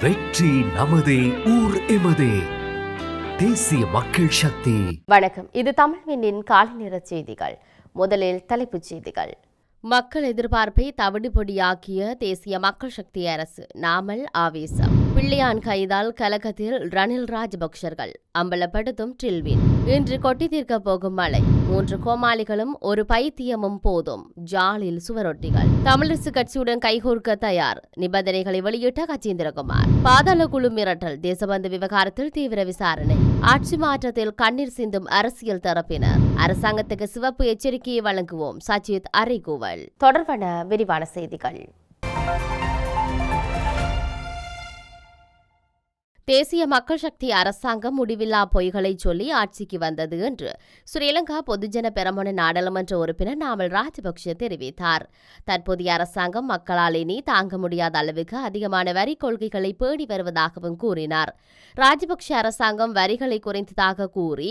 வெற்றி நமதே ஊர் எமதே. தேசிய மக்கள் சக்தி. வணக்கம். இது தமிழ் தமிழ்வினின் காலை நேர செய்திகள். முதலில் தலைப்புச் செய்திகள். மக்கள் எதிர்பார்ப்பை தவிடுபொடியாக்கிய தேசிய மக்கள் சக்தி அரசு நாமல் ஆவேசம். பிள்ளையான் கைதால் கலகத்தில் ரணில் ராஜபக்சர்கள் அம்பலப்படுத்தும் டில்வின். இன்று கொட்டி தீர்க்க போகும் மழை. மூன்று கோமாளிகளும் ஒரு பைத்தியமும் போதும். ஜாலில் சுவரொட்டிகள். தமிழரசு கட்சியுடன் கைகோர்க்க தயார். நிபந்தனைகளை வெளியிட்ட கஜேந்திரகுமார். பாதாள குழு மிரட்டல். தேசபந்து விவகாரத்தில் தீவிர விசாரணை. ஆட்சி மாற்றத்தில் கண்ணீர் சிந்தும் அரசியல் தரப்பினர். அரசாங்கத்துக்கு சிவப்பு எச்சரிக்கையை வழங்குவோம். சஜித் அறைகூவல். தொடர்பான விரிவான செய்திகள். தேசிய மக்கள் சக்தி அரசாங்கம் முடிவில்லா பொய்களை சொல்லி ஆட்சிக்கு வந்தது என்று ஸ்ரீலங்கா பொதுஜன பெரமுன நாடாளுமன்ற உறுப்பினர் நாமல் ராஜபக்ஷ தெரிவித்தார். தற்போதைய அரசாங்கம் மக்களால் இனி தாங்க முடியாத அளவுக்கு அதிகமான வரி கொள்கைகளை பேடி வருவதாகவும் கூறினார். ராஜபக்ஷ அரசாங்கம் வரிகளை குறைந்ததாக கூறி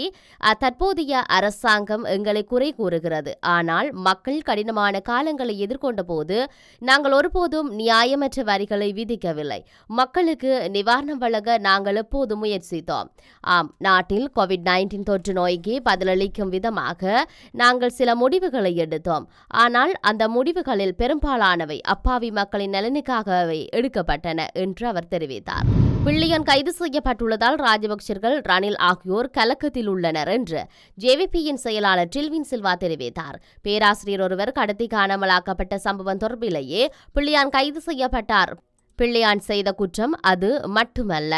தற்போதைய அரசாங்கம் எங்களை குறை கூறுகிறது. ஆனால் மக்கள் கடினமான காலங்களை எதிர்கொண்ட போது நாங்கள் ஒருபோதும் நியாயமற்ற வரிகளை விதிக்கவில்லை. மக்களுக்கு நிவாரணம் வழங்க நாங்கள் எப்போது முயற்சித்தோம்? ஆம் நாட்டில் கோவிட் நைன்டீன் தொற்று நோய்க்கு பதிலளிக்கும் விதமாக நாங்கள் சில முடிவுகளை எடுத்தோம். ஆனால் அந்த முடிவுகளில் பெரும்பாலானவை அப்பாவி மக்களின் நலனுக்காகவே எடுக்கப்பட்டன என்று அவர் தெரிவித்தார். பிள்ளையன் கைது செய்யப்பட்டுள்ளதால் ராஜபக்சர்கள் ரணில் ஆகியோர் கலக்கத்தில் உள்ளனர் என்று ஜேவிபியின் செயலாளர் டில்வின் சில்வா தெரிவித்தார். பேராசிரியர் ஒருவர் கடத்தி காணாமலாக்கப்பட்ட சம்பவம் தொடர்பிலேயே பிள்ளையான் கைது செய்யப்பட்டார். பிள்ளையான் செய்த குற்றம் அது மட்டுமல்ல.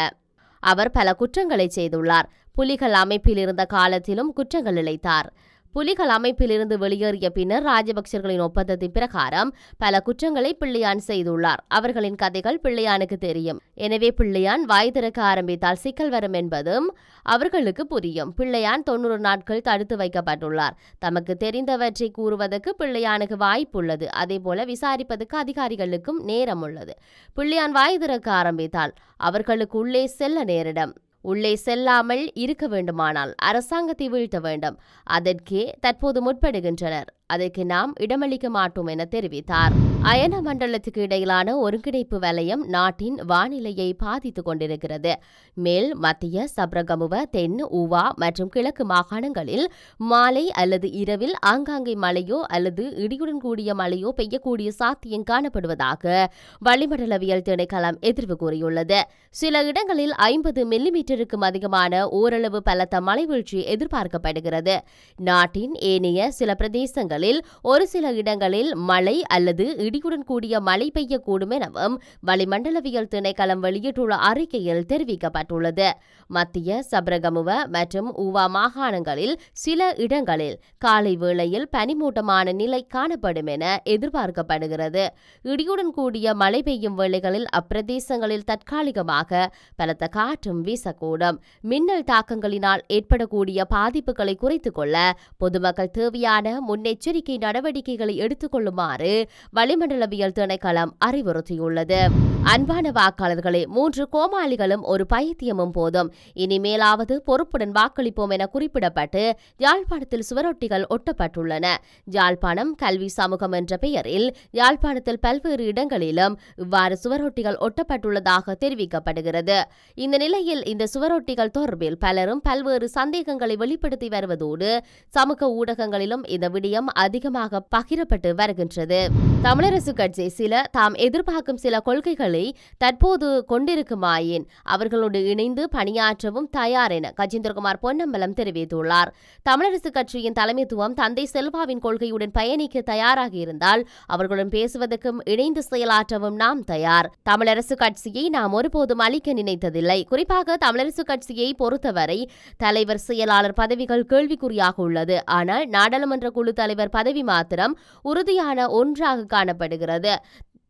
அவர் பல குற்றங்களை செய்துள்ளார். புலிகள் அமைப்பில் இருந்த காலத்திலும் குற்றங்கள் இழைத்தார் புலிகள் அமைப்பிலிருந்து வெளியேறிய பின்னர் ராஜபக்சர்களின் ஒப்பந்தத்தின் பிரகாரம் பல குற்றங்களை பிள்ளையான் செய்துள்ளார். அவர்களின் கதைகள் பிள்ளையானுக்கு தெரியும். எனவே பிள்ளையான் வாய் திறக்க ஆரம்பித்தால் சிக்கல் வரும் என்பதும் அவர்களுக்கு புரியும். பிள்ளையான் தொண்ணூறு நாட்கள் தடுத்து வைக்கப்பட்டுள்ளார். தமக்கு தெரிந்தவற்றை கூறுவதற்கு பிள்ளையானுக்கு வாய்ப்புள்ளது. அதேபோல விசாரிப்பதற்கு அதிகாரிகளுக்கும் நேரம் உள்ளது பிள்ளையான் வாய் திறக்க ஆரம்பித்தால் அவர்களுக்கு உள்ளே செல்ல நேரிடும். உள்ளே செல்லாமல் இருக்க வேண்டுமானால் அரசாங்கத்தை வீழ்த்த வேண்டும். அதற்கே தற்போது முற்படுகின்றனர். அதற்கு நாம் இடமளிக்க மாட்டோம் என தெரிவித்தார். அயன மண்டலத்துக்கு இடையிலான ஒருங்கிணைப்பு வலயம் நாட்டின் வானிலையை பாதித்துக் கொண்டிருக்கிறது. மேல் மத்திய சப்ரகமுவ தென் ஊவா மற்றும் கிழக்கு மாகாணங்களில் மாலை அல்லது இரவில் ஆங்காங்கே மழையோ அல்லது இடியுடன் கூடிய மழையோ பெய்யக்கூடிய சாத்தியம் காணப்படுவதாக வளிமண்டலவியல் திணைக்களம் எதிர்வு கூறியுள்ளது. சில இடங்களில் ஐம்பது மில்லிமீட்டருக்கும் அதிகமான ஓரளவு பலத்த மழை வீழ்ச்சி எதிர்பார்க்கப்படுகிறது. நாட்டின் ஏனைய சில பிரதேசங்கள் மாவட்டங்களில் ஒரு சில இடங்களில் மழை அல்லது இடியுடன் கூடிய மழை பெய்யக்கூடும் எனவும் வளிமண்டலவியல் திணைக்களம் வெளியிட்டுள்ள அறிக்கையில் தெரிவிக்கப்பட்டுள்ளது. மத்திய சபரகமுவ மற்றும் உவா மாகாணங்களில் சில இடங்களில் காலை வேளையில் பனிமூட்டமான நிலை காணப்படும் என எதிர்பார்க்கப்படுகிறது. இடியுடன் கூடிய மழை பெய்யும் வேளைகளில் அப்பிரதேசங்களில் தற்காலிகமாக பலத்த காற்றும் வீசக்கூடும். மின்னல் தாக்கங்களினால் ஏற்படக்கூடிய பாதிப்புகளை குறைத்துக் கொள்ள பொதுமக்கள் தேவையான முன்னெச்சரிக்கை எச்சரிக்கை நடவடிக்கைகளை எடுத்துக் கொள்ளுமாறு வளிமண்டலவியல் திணைக்களம் அறிவுறுத்தியுள்ளது. அன்பான வாக்காளர்களே மூன்று கோமாளிகளும் ஒரு பைத்தியமும் போதும். இனிமேலாவது பொறுப்புடன் வாக்களிப்போம் என குறிப்பிடப்பட்டு யாழ்ப்பாணத்தில் சுவரொட்டிகள் ஒட்டப்பட்டுள்ளன. யாழ்ப்பாணம் கல்வி சமூகம் என்ற பெயரில் யாழ்ப்பாணத்தில் பல்வேறு இடங்களிலும் இவ்வாறு சுவரொட்டிகள் ஒட்டப்பட்டுள்ளதாக தெரிவிக்கப்படுகிறது. இந்த நிலையில் இந்த சுவரொட்டிகள் தொடர்பில் பலரும் பல்வேறு சந்தேகங்களை வெளிப்படுத்தி வருவதோடு சமூக ஊடகங்களிலும் இந்த விடயம் அதிகமாக பகிரப்பட்டு வருகின்றது. தமிழரசு கட்சி சில தாம் எதிர்பார்க்கும் சில கொள்கைகளை தற்போது கொண்டிருக்குமாயின் அவர்களோடு இணைந்து பணியாற்றவும் தயார் என கஜேந்திரகுமார் பொன்னம்பலம் தெரிவித்துள்ளார். தமிழரசு கட்சியின் தலைமைத்துவம் தந்தை செல்வாவின் கொள்கையுடன் பயணிக்க தயாராக இருந்தால் அவர்களுடன் பேசுவதற்கும் இணைந்து செயலாற்றவும் நாம் தயார். தமிழரசு கட்சியை நாம் ஒருபோதும் அளிக்க நினைத்ததில்லை. குறிப்பாக தமிழரசு கட்சியை பொறுத்தவரை தலைவர் செயலாளர் பதவிகள் கேள்விக்குறியாக உள்ளது. ஆனால் நாடாளுமன்ற குழு தலைவர் பதவி மாத்திரம் உறுதியான ஒன்றாக காணப்படுகிறது.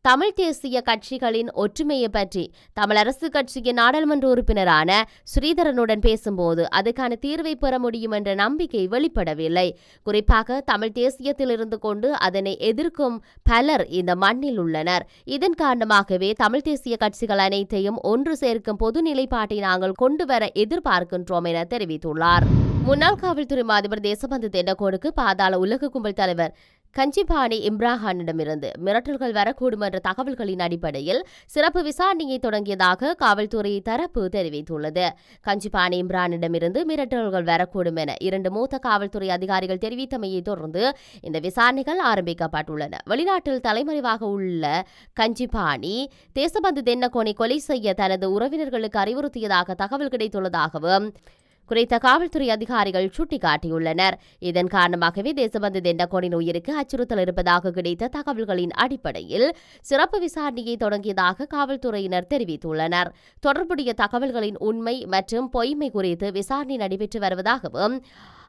தமிழ் தேசிய கட்சிகளின் ஒற்றுமையை பற்றி தமிழரசு கட்சியின் நாடாளுமன்ற உறுப்பினரான ஸ்ரீதரனுடன் பேசும்போது அதுக்கான தீர்வை பெற முடியும் என்ற நம்பிக்கை வெளிப்படவில்லை. குறிப்பாக தமிழ் தேசியத்தில் இருந்து கொண்டு அதனை எதிர்க்கும் பலர் இந்த மண்ணில் உள்ளனர். இதன் காரணமாகவே தமிழ் தேசிய கட்சிகள் அனைத்தையும் ஒன்று சேர்க்கும் பொது நிலைப்பாட்டை நாங்கள் கொண்டு வர எதிர்பார்க்கின்றோம் என தெரிவித்துள்ளார். முன்னாள் காவல்துறை மாதிபர் தேசபந்து தென்னகோடுக்கு பாதாள உலக கும்பல் தலைவர் கஞ்சிபாணி இம்ராஹானிடமிருந்து மிரட்டல்கள் வரக்கூடும் என்ற தகவல்களின் அடிப்படையில் சிறப்பு விசாரணையை தொடங்கியதாக காவல்துறை தரப்பு தெரிவித்துள்ளது. கஞ்சிபாணி இம்ரானிடமிருந்து மிரட்டல்கள் வரக்கூடும் என இரண்டு மூத்த காவல்துறை அதிகாரிகள் தெரிவித்தமையை தொடர்ந்து இந்த விசாரணைகள் ஆரம்பிக்கப்பட்டுள்ளன. வெளிநாட்டில் தலைமறைவாக உள்ள கஞ்சிபாணி தேசபந்து தென்னகோனை கொலை செய்ய தனது உறவினர்களுக்கு அறிவுறுத்தியதாக தகவல் கிடைத்துள்ளதாகவும் குறித்த காவல்துறை அதிகாரிகள் சுட்டிக்காட்டியுள்ளனர். இதன் காரணமாகவே தேசபந்து தெண்டகோனின் உயிருக்கு அச்சுறுத்தல் இருப்பதாக கிடைத்த தகவல்களின் அடிப்படையில் சிறப்பு விசாரணையை தொடங்கியதாக காவல்துறையினர் தெரிவித்துள்ளனர். தொடர்புடைய தகவல்களின் உண்மை மற்றும் பொய்மை குறித்து விசாரணை நடைபெற்று வருவதாகவும்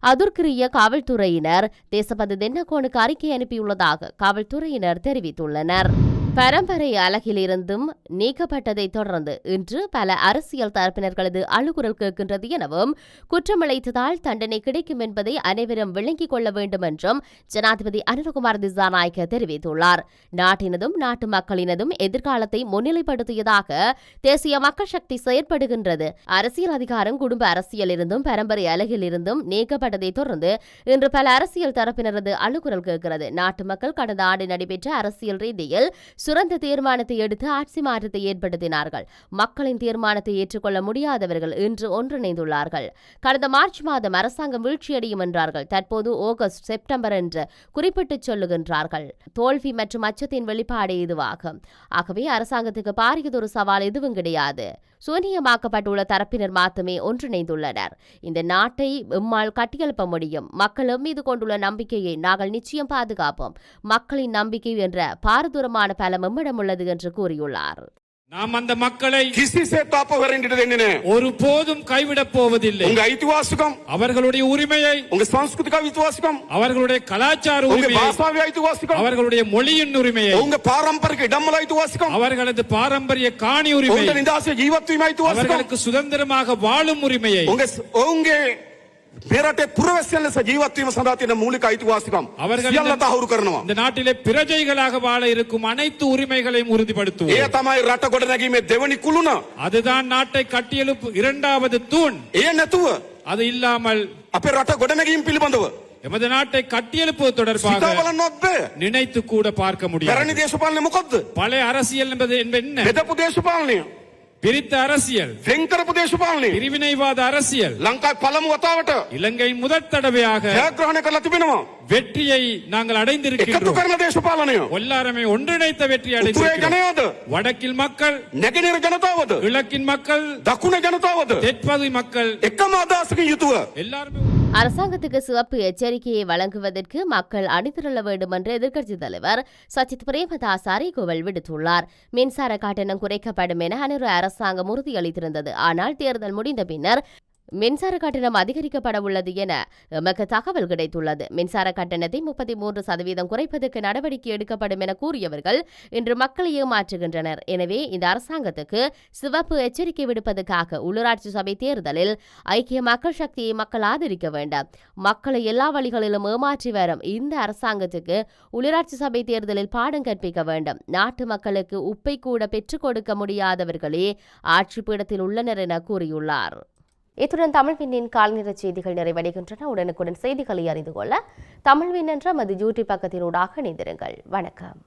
அதற்குரிய காவல்துறையினர் தேசபந்து தென்னகோனுக்கு அறிக்கை அனுப்பியுள்ளதாக காவல்துறையினர் தெரிவித்துள்ளனர். பரம்பரை அலகிலிருந்தும் நீக்கப்பட்டதை தொடர்ந்து இன்று பல அரசியல் தரப்பினர்களது அழுகுரல் கேட்கின்றது எனவும் குற்றமளித்ததால் தண்டனை கிடைக்கும் என்பதை அனைவரும் விளங்கிக் கொள்ள வேண்டும் என்றும் ஜனாதிபதி அனுரகுமார் திசாநாயக்க தெரிவித்துள்ளார். நாட்டினதும் நாட்டு மக்களினதும் எதிர்காலத்தை முன்னிலைப்படுத்தியதாக தேசிய மக்கள் சக்தி செயற்படுகின்றது. அரசியல் அதிகாரம் குடும்ப அரசியலிருந்தும் பரம்பரை அலகிலிருந்தும் நீக்கப்பட்டதை தொடர்ந்து இன்று பல அரசியல் தரப்பினரது அழுகுரல் கேட்கிறது. நாட்டு மக்கள் கடந்த ஆண்டு நடைபெற்ற அரசியல் ரீதியில் சுரந்த தீர்மானத்தை எடுத்து ஆட்சி மாற்றத்தை ஏற்படுத்தினார்கள். மக்களின் தீர்மானத்தை ஏற்றுக்கொள்ள முடியாதவர்கள் இன்று ஒன்றிணைந்துள்ளார்கள். கடந்த மார்ச் மாதம் அரசாங்கம் வீழ்ச்சியடையும் என்றார்கள். தற்போது ஆகஸ்ட் செப்டம்பர் என்று குறிப்பிட்டு சொல்லுகின்றார்கள். தோல்வி மற்றும் அச்சத்தின் வெளிப்பாடு இதுவாகும். ஆகவே அரசாங்கத்துக்கு பாரியதொரு சவால் எதுவும் கிடையாது. சூனியமாக்கப்பட்டுள்ள தரப்பினர் மாத்தமே ஒன்றிணைந்துள்ளனர். இந்த நாட்டை எம்மால் கட்டியெழுப்ப முடியும். மக்கள் மீது கொண்டுள்ள நம்பிக்கையை நாங்கள் நிச்சயம் பாதுகாப்போம். மக்களின் நம்பிக்கை என்ற பாரதூரமான பலம் எம்மிடம் உள்ளது என்று கூறியுள்ளார். நாம் அந்த மக்களை கிசிசே தாப்பவரென்றது என்னென்ன ஒரு போதும் கைவிட போவதில்லை. உங்க ஐதிவாசிகம் அவர்களுடைய உரிமையை உங்க சாம்ஸ்கிருதிக ஐதிவாசிகம் அவர்களுடைய கலாச்சார உரிமை உங்க பாஷாவிய அவர்களுடைய மொழியின் உரிமையை உங்க பாரம்பரிய இடமல ஐதிவாசிகம் அவர்களது பாரம்பரிய காணி உரிமை உங்க நிதாச ஜீவத் உரிமை அவர்களுக்கு சுதந்திரமாக வாழும் உரிமையை உங்க உங்க පෙරටේ පුරවැසියන් ලෙස ජීවත්වීම සඳහා තියෙන මූලික අයිතිවාසිකම් அவர்கள் සියල්ල இந்த- තහවුරු කරනවා. இந்த நாட்டிலே பிரஜைகளாக வாழ இருக்கும் அனைத்து உரிமைகளையும் එය உறுதிப்படுத்துவோம் තමයි රට ගොඩ නැගීමේ දෙවනි කුළුණ. அதுதான் நாட்டை கட்டியெழுப்பு இரண்டாவது தூண் එය නැතුව அது இல்லாமல் අපේ රට ගොඩ නැගීම පිළිබඳව எமது நாட்டை கட்டியெழுப்புவது தொடர்பாக සිතා බලන්නවත් බෑ. நினைத்து கூட பார்க்க முடியாது පැරණි දේශපාලනය මොකක්ද? பழைய அரசியல் என்பது என்பது என்ன බෙදපු දේශපාලනය. பிரித்த அரசியல் වෙන් කරපු දේශපාලනය. பிரிவினைவாத அரசியல் ලංකාවේ පළමු වතාවට இலங்கை முதற் தடவையாக ජයග්‍රහණය කරලා තිබෙනවා. வெற்றியை நாங்கள் එකතු அடைந்திருக்கின்றோம் කරන දේශපාලනය. எல்லாருமே ஒன்றிணைத்த வெற்றி උතුරේ அடைந்திருக்கிறோம் ජනයාද வடக்கில் மக்கள் නැගෙනහිර ජනතාවද கிழக்கின் மக்கள் දකුණ ජනතාවද தெற்பகுதி மக்கள் එකම අදහසකින් යුතුව எல்லாருமே அரசாங்கத்துக்கு சிவப்பு எச்சரிக்கையை வழங்குவதற்கு மக்கள் அணிதிரள வேண்டும் என்று எதிர்க்கட்சித் தலைவர் சஜித் பிரேமதாஸ் அறிகுவல் விடுத்துள்ளார். மின்சார கட்டணம் குறைக்கப்படும் என அனுர அரசாங்கம் உறுதியளித்திருந்தது. ஆனால் தேர்தல் முடிந்த பின்னர் மின்சார கட்டணம் அதிகரிக்கப்பட உள்ளது என எமக்கு தகவல் கிடைத்துள்ளது. மின்சார கட்டணத்தை முப்பத்தி மூன்று சதவீதம் குறைப்பதற்கு நடவடிக்கை எடுக்கப்படும் என கூறியவர்கள் இன்று மக்களை ஏமாற்றுகின்றனர். எனவே இந்த அரசாங்கத்துக்கு சிவப்பு எச்சரிக்கை விடுப்பதற்காக உள்ளூராட்சி சபை தேர்தலில் ஐக்கிய மக்கள் சக்தியை மக்கள் ஆதரிக்க வேண்டும். மக்களை எல்லா வழிகளிலும் ஏமாற்றி வரும் இந்த அரசாங்கத்துக்கு உள்ளூராட்சி சபை தேர்தலில் பாடம் கற்பிக்க வேண்டும். நாட்டு மக்களுக்கு உப்பை கூட பெற்றுக் கொடுக்க முடியாதவர்களே ஆட்சி பீடத்தில் உள்ளனர் என கூறியுள்ளார். இத்துடன் தமிழ்வின்னின் கால்நிற செய்திகள் நிறைவடைகின்றன. உடனுக்குடன் செய்திகளை அறிந்து கொள்ள தமிழ்வின் என்ற மது யூடியூப் பக்கத்தினூடாக இணைந்திருங்கள். வணக்கம்.